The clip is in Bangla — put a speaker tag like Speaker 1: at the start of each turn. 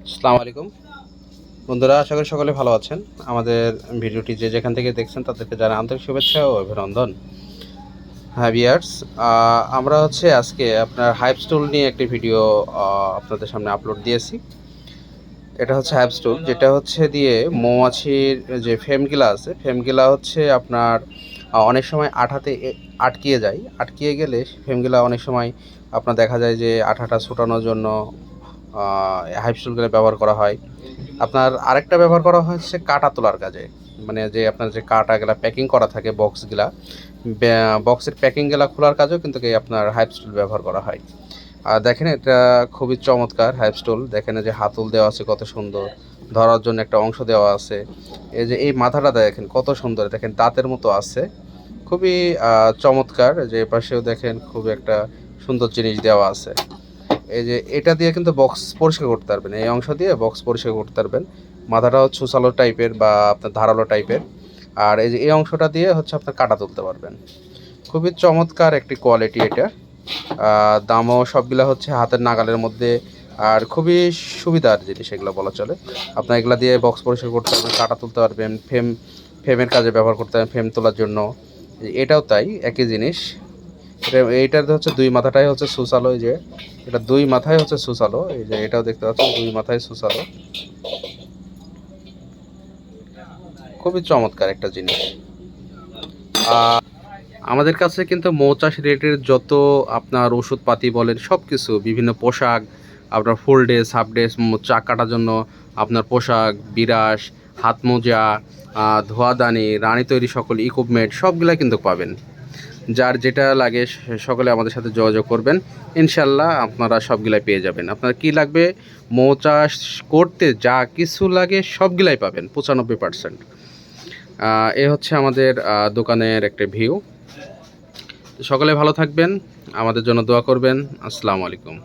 Speaker 1: আসসালামু আলাইকুম। বন্ধুরা, আশা করি সকলে ভালো আছেন। আমাদের ভিডিওটি যে যেখান থেকে দেখছেন তাদেরকে জানা আন্তরিক শুভেচ্ছা ও অভিনন্দন। হ্যাঁ বিয়ার্স আমরা হচ্ছে আজকে আপনার হাইপ স্টুল নিয়ে একটি ভিডিও আপনাদের সামনে আপলোড দিয়েছি। এটা হচ্ছে হাইপ স্টুল যেটা হচ্ছে দিয়ে মৌমাছির যে ফেমগিলা আছে, ফেমগিলা হচ্ছে আপনার অনেক সময় আঠাতে আটকিয়ে যায়। আটকিয়ে গেলে ফেমগিলা অনেক সময় আপনার দেখা যায় যে আঠাটা ছুটানোর জন্য হাইপ স্টুলগুলো ব্যবহার করা হয়। আপনার আরেকটা ব্যবহার করা হচ্ছে কাটা তোলার কাজে। মানে যে আপনার যে কাটাগুলা প্যাকিং করা থাকে বক্সগুলা বক্সের প্যাকিংগুলা খোলার কাজেও কিন্তু আপনার হাইপ স্টুল ব্যবহার করা হয়। আর দেখেন এটা খুবই চমৎকার হাইপ স্টুল। দেখেন যে হাতুল দেওয়া আছে কত সুন্দর, ধরার জন্য একটা অংশ দেওয়া আছে। এই যে এই মাথাটা দেখেন কত সুন্দর, দেখেন দাঁতের মতো আছে। খুবই চমৎকার। যে পাশেও দেখেন খুব একটা সুন্দর জিনিস দেওয়া আছে। এই যে এটা দিয়ে কিন্তু বক্স পরিষ্কার করতে পারবেন, এই অংশ দিয়ে বক্স পরিষ্কার করতে পারবেন। মাথাটাও ছুসালো টাইপের বা আপনার ধারালো টাইপের আর এই যে এই অংশটা দিয়ে হচ্ছে আপনার কাটা তুলতে পারবেন। খুবই চমৎকার একটি কোয়ালিটি এটা। দামও সবগুলো হচ্ছে হাতের নাগালের মধ্যে। আর খুবই সুবিধার জিনিস এগুলো বলা চলে। আপনার এগুলো দিয়ে বক্স পরিষ্কার করতে পারবেন, কাটা তুলতে পারবেন ফ্রেম ফ্রেমের কাজে ব্যবহার করতে পারবেন ফ্রেম তোলার জন্য। এটাও তাই, একই জিনিস। এইটার হচ্ছে দুই মাথাটাই হচ্ছে সুসালো এই যে, এটা দুই মাথায় হচ্ছে সুসালো এই যে এটাও দেখতে পাচ্ছেন, দুই মাথায় সুসালো খুবই চমৎকার একটা জিনিস। আমাদের কাছে কিন্তু মৌচাষ রেটের যত আপনার ওষুধপাতি বলেন সব কিছু বিভিন্ন পোশাক, আপনার ফুল ড্রেস, হাফ ড্রেস চা কাটার জন্য আপনার পোশাক বিরাস হাত মোজা ধোয়াদানি, রানী তৈরি সকল ইকুইপমেন্ট সবগুলা কিন্তু পাবেন। যার যেটা লাগে সকলে আমাদের সাথে যোগাযোগ করবেন। ইনশাল্লাহ আপনারা সবগুলাই পেয়ে যাবেন। আপনার কি লাগবে? মৌ চাষ করতে যা কিছু লাগে সবগুলাই পাবেন, পঁচানব্বই পারসেন্ট এ হচ্ছে আমাদের দোকানের একটা ভিউ। সকলে ভালো থাকবেন, আমাদের জন্য দোয়া করবেন। আসসালামু আলাইকুম।